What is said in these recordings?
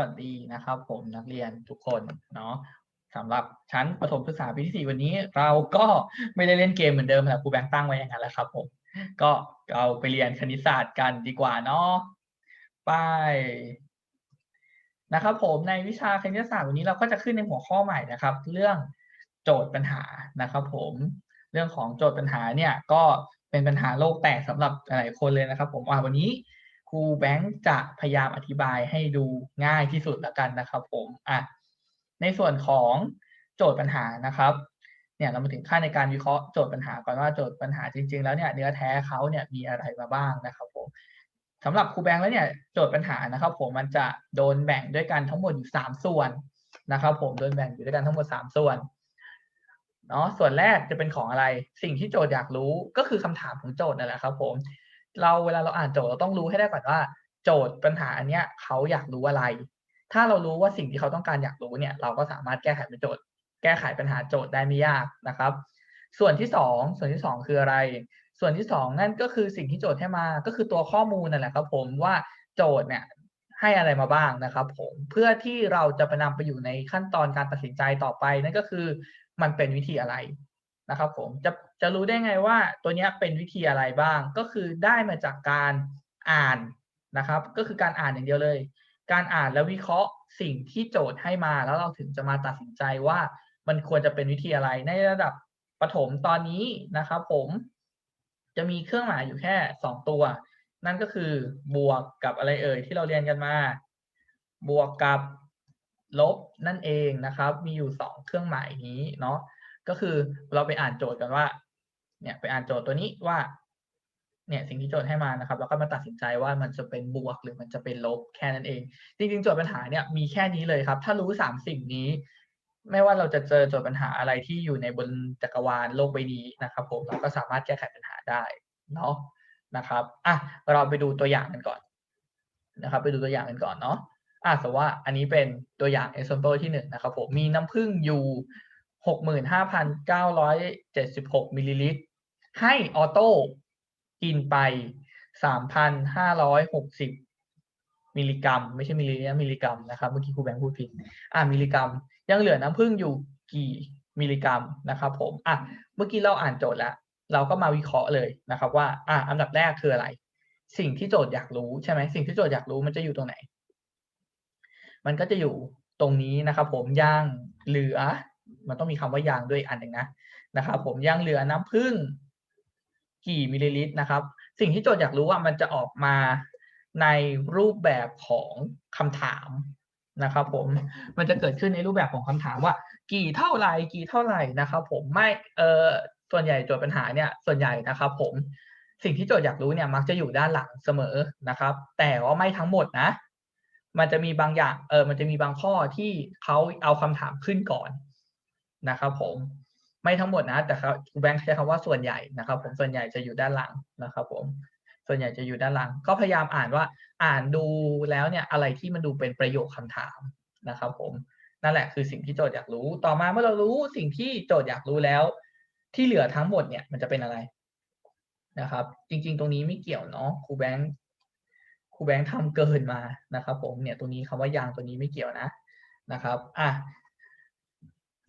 วัสดีนะครับ ผมนักเรียนทุกคนเนาะสำหรับชั้นประถมศึกษาปีที่สี่วันนี้ เราก็ไม่ได้เล่นเกมเหมือนเดิมแต่ครูแบงค์ตั้งไว้อย่างนั้นแหละครับผมก็เราไปเรียนคณิตศาสตร์กันดีกว่าเนาะไปนะครับ ผมในวิชาคณิตศาสตร์วันนี้เราก็จะขึ้นในหัวข้อใหม่นะครับ เรื่องโจทย์ปัญหานะครับ ผมเรื่องของโจทย์ปัญหาเนี่ยก็เป็นปัญหาโลกแตกสำหรับหลายคนเลยนะครับ ผมอ่าวันนี้ ครูแบงค์จะพยายามอธิบายให้ดูง่ายที่สุดแล้วกันนะครับผมอะในส่วนของโจทย์ปัญหานะครับเนี่ยเรามาถึงขั้นในการวิเคราะห์โจทย์ปัญหาก่อนว่าโจทย์ปัญหาจริง ๆ แล้วเนี่ยเนื้อแท้เขาเนี่ยมีอะไรมาบ้างนะครับผมสำหรับครูแบงค์แล้วเนี่ยโจทย์ปัญหานะครับผมมันจะโดนแบ่งด้วยกันทั้งหมดอยู่สามส่วนนะครับผมโดนแบ่งอยู่ด้วยกันทั้งหมดสามส่วนเนาะส่วนแรกจะเป็นของอะไรสิ่งที่โจทย์อยากรู้ก็คือคำถามของโจทย์นั่นแหละครับผม เราเวลาเราอ่านโจทย์เราต้องรู้ให้ได้ก่อนว่า โจทย์ปัญหาอันเนี้ยเขาอยากรู้อะไร ถ้าเรารู้ว่าสิ่งที่เขาต้องการอยากรู้เนี่ย เราก็สามารถแก้ไขเป็นโจทย์ แก้ไขปัญหาโจทย์ได้ไม่ยากนะครับ ส่วนที่สองส่วนที่สองคืออะไร ส่วนที่สองนั่นก็คือสิ่งที่โจทย์ให้มาก็คือตัวข้อมูลนั่นแหละครับ ผมว่าโจทย์เนี่ยให้อะไรมาบ้างนะครับ ผมเพื่อที่เราจะไปนำไปอยู่ในขั้นตอนการตัดสินใจต่อไปนั่นก็คือมันเป็นวิธีอะไร นะครับผมจะจะรู้ได้ไงว่าตัวนี้เป็นวิธีอะไรบ้าง ก็คือได้มาจากการอ่านนะครับ ก็คือการอ่านอย่างเดียวเลย การอ่านแล้ววิเคราะห์สิ่งที่โจทย์ให้มาแล้วเราถึงจะมาตัดสินใจว่ามันควรจะเป็นวิธีอะไรในระดับประถมตอนนี้นะครับผมจะมีเครื่องหมายอยู่แค่สองตัว นั่นก็คือบวกกับอะไรเอ่ยที่เราเรียนกันมา บวกกับลบนั่นเองนะครับ มีอยู่สองเครื่องหมายนี้เนาะ ก็คือเราไปอ่านโจทย์กันว่า เนี่ยไปอ่านโจทย์ตัวนี้ว่า เนี่ยสิ่งที่โจทย์ให้มานะครับ แล้วก็มาตัดสินใจว่ามันจะเป็นบวกหรือมันจะเป็นลบแค่นั้นเอง จริงๆโจทย์ปัญหาเนี่ยมีแค่นี้เลยครับ ถ้ารู้สามสิ่งนี้ ไม่ว่าเราจะเจอโจทย์ปัญหาอะไรที่อยู่ในบนจักรวาลโลกใบนี้นะครับ ผมเราก็สามารถแก้ไขปัญหาได้เนาะนะครับอะเราไปดูตัวอย่างกันก่อนนะครับ ไปดูตัวอย่างกันก่อนเนาะอะสมมติว่าอันนี้เป็นตัวอย่าง example ที่หนึ่งนะครับผมมีน้ำผึ้งอยู่ หกหมื่นห้าพันเก้าร้อยเจ็ดสิบหกมิลลิลิตร ให้ออโต้กินไปสามพันห้าร้อยหกสิบมิลลิกรัม ไม่ใช่มิลลิลิตรมิลลิกรัมนะครับเมื่อกี้ครูแบงค์พูดผิดอ่ามิลลิกรัม ยังเหลือน้ำผึ้งอยู่กี่มิลลิกรัมนะครับผมอะเมื่อกี้เราอ่านโจทย์แล้ว เราก็มาวิเคราะห์เลยนะครับว่าอะอันดับแรกคืออะไร สิ่งที่โจทย์อยากรู้ใช่ไหมสิ่งที่โจทย์อยากรู้มันจะอยู่ตรงไหน มันก็จะอยู่ตรงนี้นะครับผมย่างเหลือ มันต้องมีคำว่ายางด้วยอันหนึ่งนะนะครับ ผมยางเหลือน้ำผึ้งกี่มิลลิลิตรนะครับ สิ่งที่โจทย์อยากรู้ว่ามันจะออกมาในรูปแบบของคำถามนะครับ ผมมันจะเกิดขึ้นในรูปแบบของคำถามว่า กี่เท่าไหร่กี่เท่าไหร่นะครับ ผมไม่เออส่วนใหญ่โจทย์ปัญหาเนี่ยส่วนใหญ่นะครับ ผมสิ่งที่โจทย์อยากรู้เนี่ยมักจะอยู่ด้านหลังเสมอนะครับ แต่ว่าไม่ทั้งหมดนะ มันจะมีบางอย่างเออมันจะมีบางข้อที่เขาเอาคำถามขึ้นก่อน นะครับผมไม่ทั้งหมดนะแต่ครับแบงค์ใช้คำว่าส่วนใหญ่นะครับ ผมส่วนใหญ่จะอยู่ด้านหลังนะครับ ผม ส่วนใหญ่จะอยู่ด้านหลัง ก็พยายามอ่านว่าอ่านดูแล้วเนี่ยอะไรที่มันดูเป็นประโยคคำถามนะครับ ผมนั่นแหละคือสิ่งที่โจทย์อยากรู้ ต่อมาเมื่อเรารู้สิ่งที่โจทย์อยากรู้แล้ว ที่เหลือทั้งหมดเนี่ยมันจะเป็นอะไรนะครับ จริง ๆ ตรงนี้ไม่เกี่ยวเนาะครูแบงค์ครูแบงค์ทำเกินมานะครับ ผมเนี่ยตัวนี้คำว่ายางตัวนี้ไม่เกี่ยวนะนะครับ อะ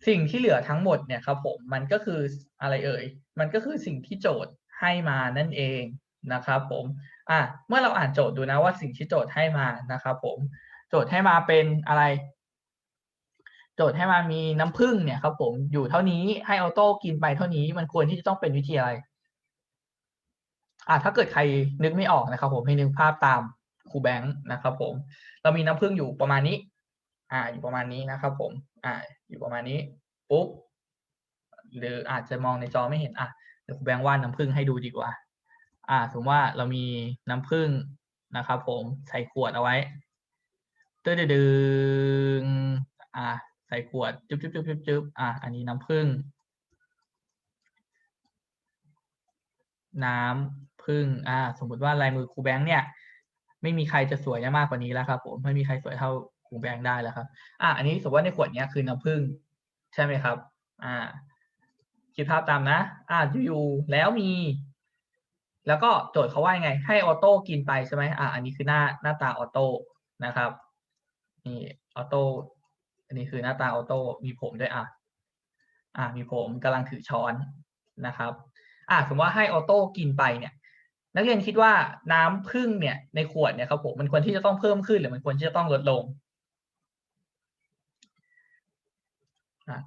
สิ่งที่เหลือทั้งหมดเนี่ยครับผมมันก็คืออะไรเอ่ย มันก็คือสิ่งที่โจทย์ให้มานั่นเองนะครับผมอะเมื่อเราอ่านโจทย์ดูนะว่าสิ่งที่โจทย์ให้มานะครับผมโจทย์ให้มาเป็นอะไร โจทย์ให้มามีน้ำผึ้งเนี่ยครับผมอยู่เท่านี้ให้ออโต้กินไปเท่านี้มันควรที่จะต้องเป็นวิธีอะไรอะถ้าเกิดใครนึกไม่ออกนะครับ ผมให้นึกภาพตามครูแบงค์นะครับผมเรามีน้ำผึ้งอยู่ประมาณนี้ อ่า อยู่ประมาณนี้นะครับผม อ่า อยู่ประมาณนี้ ปุ๊บหรืออาจจะมองในจอไม่เห็นอะเดี๋ยวครูแบงค์วาดน้ำผึ้งให้ดูดีกว่า อ่าสมมติว่าเรามีน้ำผึ้งนะครับ ผมใส่ขวดเอาไว้ตึ๊ดดึงอ่าใส่ขวดจุ๊บจุ๊บจุ๊บจุ๊บจุ๊บอ่าอันนี้น้ำผึ้งน้ำผึ้งอ่า สมมติว่าลายมือครูแบงค์เนี่ย ไม่มีใครจะสวยได้มากกว่านี้แล้วครับ ผมไม่มีใครสวยเท่าครูแบงค์ได้แล้วครับ อ่าอันนี้สมมติว่าในขวดเนี้ยคือน้ำผึ้ง ใช่ไหมครับ อ่า คิดภาพตามนะ อ่าอยู่ๆแล้วมี แล้วก็โจทย์เขาว่ายังไง ให้ออโต้กินไปใช่ไหมอ่า อันนี้คือหน้าหน้าตาออโต้นะครับ นี่ออโต้อันนี้คือหน้าตาออโต้มีผมด้วยอะ อะมีผมกำลังถือช้อนนะครับ อะสมมติว่าให้ออโต้กินไปเนี่ยนักเรียนคิดว่าน้ำผึ้งเนี่ยในขวดเนี่ยครับผมมันควรที่จะต้องเพิ่มขึ้นหรือมันควรที่จะต้องลดลง อะ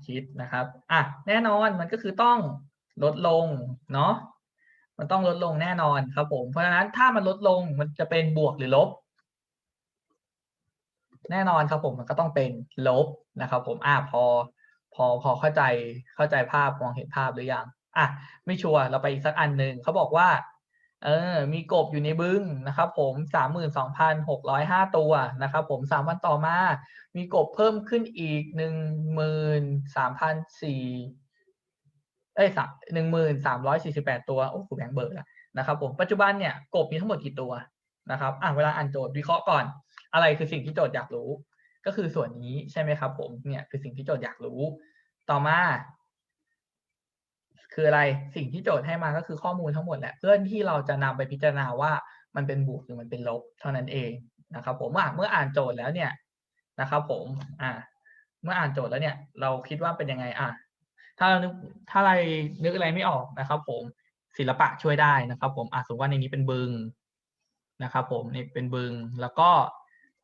คิดนะครับอะแน่นอนมันก็คือต้องลดลงเนาะมันต้องลดลงแน่นอนครับผม เพราะฉะนั้นถ้ามันลดลงมันจะเป็นบวกหรือลบ แน่นอนครับผมมันก็ต้องเป็นลบนะครับ ผมอะพอ พอพอเข้าใจเข้าใจภาพมองเห็นภาพหรือยังอะไม่ชัวร์เราไปอีกสักอันหนึ่งเขาบอกว่า เออ มีกบอยู่ในบึงนะครับ ผมสามหมื่นสองพันหกร้อยห้าตัวนะครับ ผมสามวันต่อมา มีกบเพิ่มขึ้นอีกหนึ่งหมื่นสามพันสี่เอ้ยสามหนึ่งหมื่นสามร้อยสี่สิบแปดตัว โอ้ครูแบงค์เบิร์ละนะครับผมปัจจุบันเนี่ยกบมีทั้งหมดกี่ตัวนะครับ อะเวลาอ่านโจทย์วิเคราะห์ก่อน อะไรคือสิ่งที่โจทย์อยากรู้ ก็คือส่วนนี้ใช่ไหมครับ ผมเนี่ยคือสิ่งที่โจทย์อยากรู้ ต่อมา คืออะไรสิ่งที่โจทย์ให้มาก็คือข้อมูลทั้งหมดแหละเพื่อที่เราจะนำไปพิจารณาว่ามันเป็นบวกหรือมันเป็นลบเท่านั้นเองนะครับผมอะเมื่ออ่านโจทย์แล้วเนี่ยนะครับผมอ่าเมื่ออ่านโจทย์แล้วเนี่ยเราคิดว่าเป็นยังไงอะถ้าเรานึกถ้าอะไรนึกอะไรไม่ออกนะครับ ผมศิลปะช่วยได้นะครับ ผมอะสมมติว่าในนี้เป็นบึงนะครับผมนี่เป็นบึงแล้วก็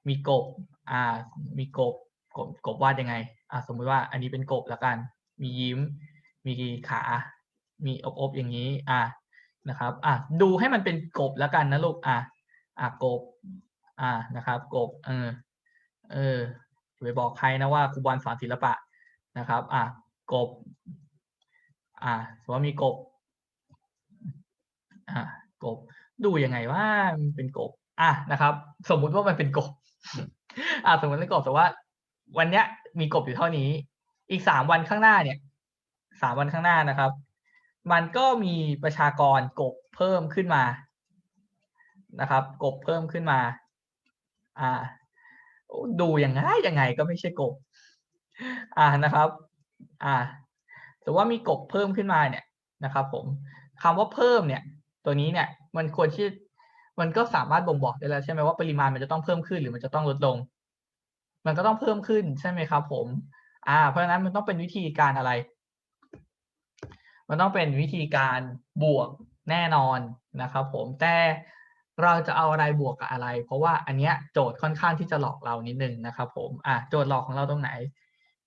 มีกบอ่ามีกบกบกบวาดยังไงอ่าสมมุติว่าอันนี้เป็นกบแล้วกัน มียิ้ม มีขา มีอบอบอย่างนี้ อ่านะครับ อะดูให้มันเป็นกบแล้วกันนะลูก อะ อะกบ อ่านะครับ กบ เออ เออไปบอกใครนะว่าครูบอลสอนศิลปะนะครับ อะกบ อ่าสมมติว่ามีกบ อ่ากบ ดูยังไงว่ามันเป็นกบ อะนะครับ สมมุติว่ามันเป็นกบ อ่าสมมติเป็นกบแต่ว่า วันเนี้ยมีกบอยู่เท่านี้ อีกสามวันข้างหน้าเนี่ย สามวันข้างหน้านะครับ มันก็มีประชากรกบเพิ่มขึ้นมานะครับ กบเพิ่มขึ้นมา อ่า ดูยังไงยังไงก็ไม่ใช่กบ อ่านะครับ อ่าแต่ว่ามีกบเพิ่มขึ้นมาเนี่ยนะครับ ผมคำว่าเพิ่มเนี่ย ตัวนี้เนี่ย มันควรที่มันก็สามารถบ่งบอกได้แล้วใช่ไหมว่าปริมาณมันจะต้องเพิ่มขึ้นหรือมันจะต้องลดลง มันก็ต้องเพิ่มขึ้นใช่ไหมครับ ผม อ่า เพราะฉะนั้นมันต้องเป็นวิธีการอะไร มันต้องเป็นวิธีการบวกแน่นอนนะครับผมแต่เราจะเอาอะไรบวกกับอะไร เพราะว่าอันเนี้ยโจทย์ค่อนข้างที่จะหลอกเรานิดนึงนะครับผมอะโจทย์หลอกของเราตรงไหน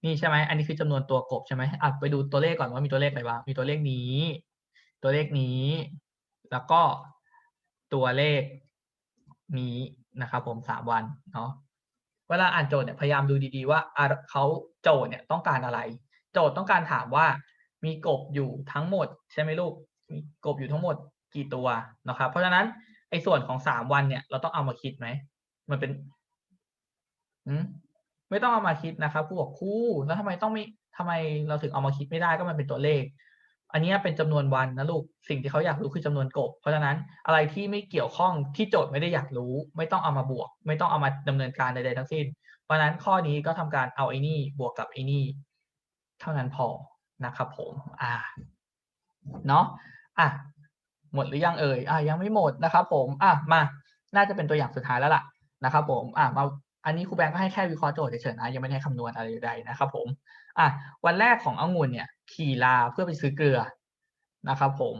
นี่ใช่ไหมอันนี้คือจำนวนตัวกบใช่ไหมอะไปดูตัวเลขก่อนว่ามีตัวเลขอะไรบ้างมีตัวเลขนี้ ตัวเลขนี้ แล้วก็ตัวเลขนี้นะครับผมสามวันเนาะเวลาอ่านโจทย์เนี่ยพยายามดูดีๆว่าเขาโจทย์เนี่ยต้องการอะไร โจทย์ต้องการถามว่า มีกบอยู่ทั้งหมด ใช่ไหมลูก มีกบอยู่ทั้งหมดกี่ตัวนะครับ เพราะฉะนั้นไอ้ส่วนของสามวันเนี่ย เราต้องเอามาคิดไหม มันเป็นอืมไม่ต้องเอามาคิดนะครับผู้บอกคู่แล้วทำไมต้องไม่ทำไมเราถึงเอามาคิดไม่ได้ก็มันเป็นตัวเลข อันนี้เป็นจำนวนวันนะลูก สิ่งที่เขาอยากรู้คือจำนวนกบ เพราะฉะนั้นอะไรที่ไม่เกี่ยวข้องที่โจทย์ไม่ได้อยากรู้ ไม่ต้องเอามาบวก ไม่ต้องเอามาดำเนินการใดๆทั้งสิ้น เพราะฉะนั้นข้อนี้ก็ทำการเอาไอ้นี่บวกกับไอ้นี่ เท่านั้นพอ นะครับผมอ่าเนาะอะหมดหรือยังเอ่ยอะยังไม่หมดนะครับผมอะมาน่าจะเป็นตัวอย่างสุดท้ายแล้วล่ะนะครับผมอะมาอันนี้ครูแบงก์ก็ให้แค่วิเคราะห์โจทย์เฉยๆนะยังไม่ได้คำนวณอะไรใดนะครับผมอะวันแรกขององุ่นเนี่ย ขี่ลาเพื่อไปซื้อเกลือนะครับผม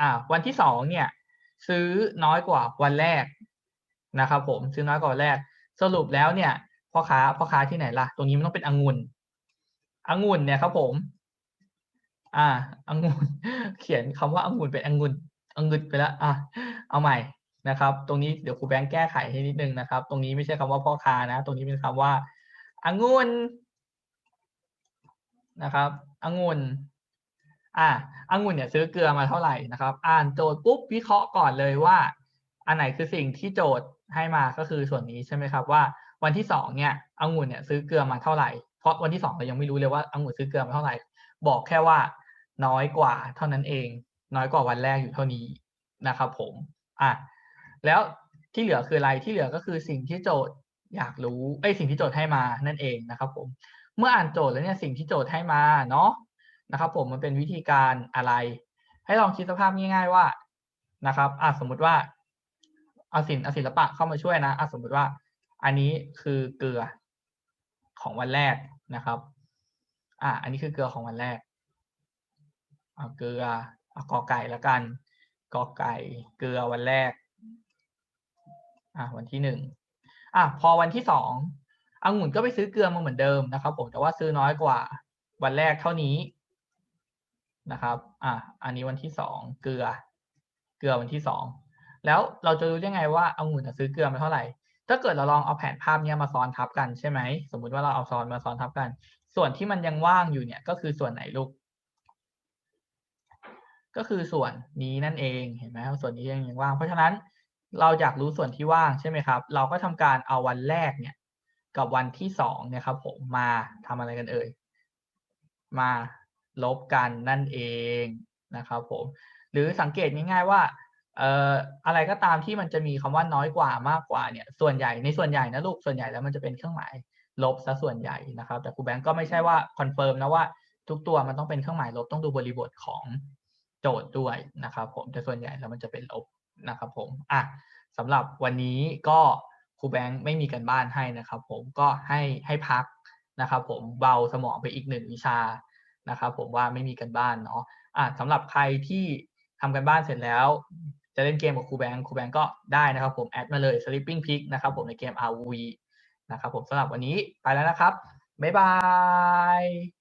อะวันที่สองเนี่ย ซื้อน้อยกว่าวันแรกนะครับผมซื้อน้อยกว่าวันแรก สรุปแล้วเนี่ยพ่อค้าพ่อค้าที่ไหนล่ะ ตรงนี้มันต้องเป็นองุ่นองุ่นเนี่ยครับผม อ่าองุ่นเขียนคำว่าองุ่นเป็นองุ่นองุ่นไปแล้วอะเอาใหม่นะครับ ตรงนี้เดี๋ยวครูแบงค์แก้ไขให้นิดนึงนะครับ ตรงนี้ไม่ใช่คำว่าพ่อค้านะ ตรงนี้เป็นคำว่าองุ่นนะครับองุ่นอ่าองุ่นเนี่ยซื้อเกลือมาเท่าไหร่นะครับ อ่านโจทย์ปุ๊บวิเคราะห์ก่อนเลยว่า อันไหนคือสิ่งที่โจทย์ให้มาก็คือส่วนนี้ใช่ไหมครับว่า วันที่สองเนี่ยองุ่นเนี่ยซื้อเกลือมาเท่าไหร่เพราะวันที่สองเรายังไม่รู้เลยว่าองุ่นซื้อเกลือมาเท่าไหร่ บอกแค่ว่า น้อยกว่าเท่านั้นเอง น้อยกว่าวันแรกอยู่เท่านี้นะครับผมอะแล้วที่เหลือคืออะไรที่เหลือก็คือสิ่งที่โจทย์อยากรู้ไอ้สิ่งที่โจทย์ให้มานั่นเองนะครับผมเมื่ออ่านโจทย์แล้วเนี่ยสิ่งที่โจทย์ให้มาเนาะนะครับ ผมมันเป็นวิธีการอะไร ให้ลองคิดสภาพง่าย ๆว่านะครับอะสมมุติว่าเอาศิลป์เอาศิลปะเข้ามาช่วยนะอะสมมุติว่า อันนี้คือเกลือของวันแรกนะครับ อะอันนี้คือเกลือของวันแรก เอาเกลือเอากอไก่แล้วกันกอไก่เกลือวันแรกอะวันที่หนึ่งอะพอวันที่สององุ่นก็ไปซื้อเกลือมาเหมือนเดิมนะครับ ผมแต่ว่าซื้อน้อยกว่า วันแรกเท่านี้นะครับ อะอันนี้วันที่สองเกลือ เกลือวันที่สองแล้วเราจะรู้ได้ไงว่าองุ่นจะซื้อเกลือมาเท่าไหร่ ถ้าเกิดเราลองเอาแผนภาพนี้มาซ้อนทับกันใช่ไหมสมมุติว่าเราเอาซ้อนมาซ้อนทับกัน ส่วนที่มันยังว่างอยู่เนี่ยก็คือส่วนไหนลูก ก็คือส่วนนี้นั่นเองเห็นไหมส่วนนี้ยังว่าง เพราะฉะนั้นเราอยากรู้ส่วนที่ว่างใช่ไหมครับ เราก็ทำการเอาวันแรกเนี่ย กับวันที่สองเนี่ยครับผมมาทำอะไรกันเอ่ยมาลบกันนั่นเองนะครับผมหรือสังเกตง่ายๆว่าเอ่ออะไรก็ตามที่มันจะมีคำว่าน้อยกว่ามากกว่าเนี่ย ส่วนใหญ่ในส่วนใหญ่นะลูกส่วนใหญ่แล้วมันจะเป็นเครื่องหมายลบซะส่วนใหญ่นะครับ แต่ครูแบงก์ก็ไม่ใช่ว่าคอนเฟิร์มนะว่าทุกตัวมันต้องเป็นเครื่องหมายลบต้องดูบริบทของ โจทย์ด้วยนะครับผมแต่ส่วนใหญ่แล้วมันจะเป็นลบนะครับผมอะสำหรับวันนี้ก็ครูแบงค์ไม่มีกันบ้านให้นะครับผมก็ให้ให้พักนะครับผมเบาสมองไปอีกหนึ่งวิชานะครับผมว่าไม่มีกันบ้านเนาะอะสำหรับใครที่ทำกันบ้านเสร็จแล้ว จะเล่นเกมกับครูแบงค์ครูแบงค์ก็ได้นะครับผมแอดมาเลย Sleeping Pig นะครับผมในเกม RV นะครับผมสำหรับวันนี้ไปแล้วนะครับ บ๊ายบาย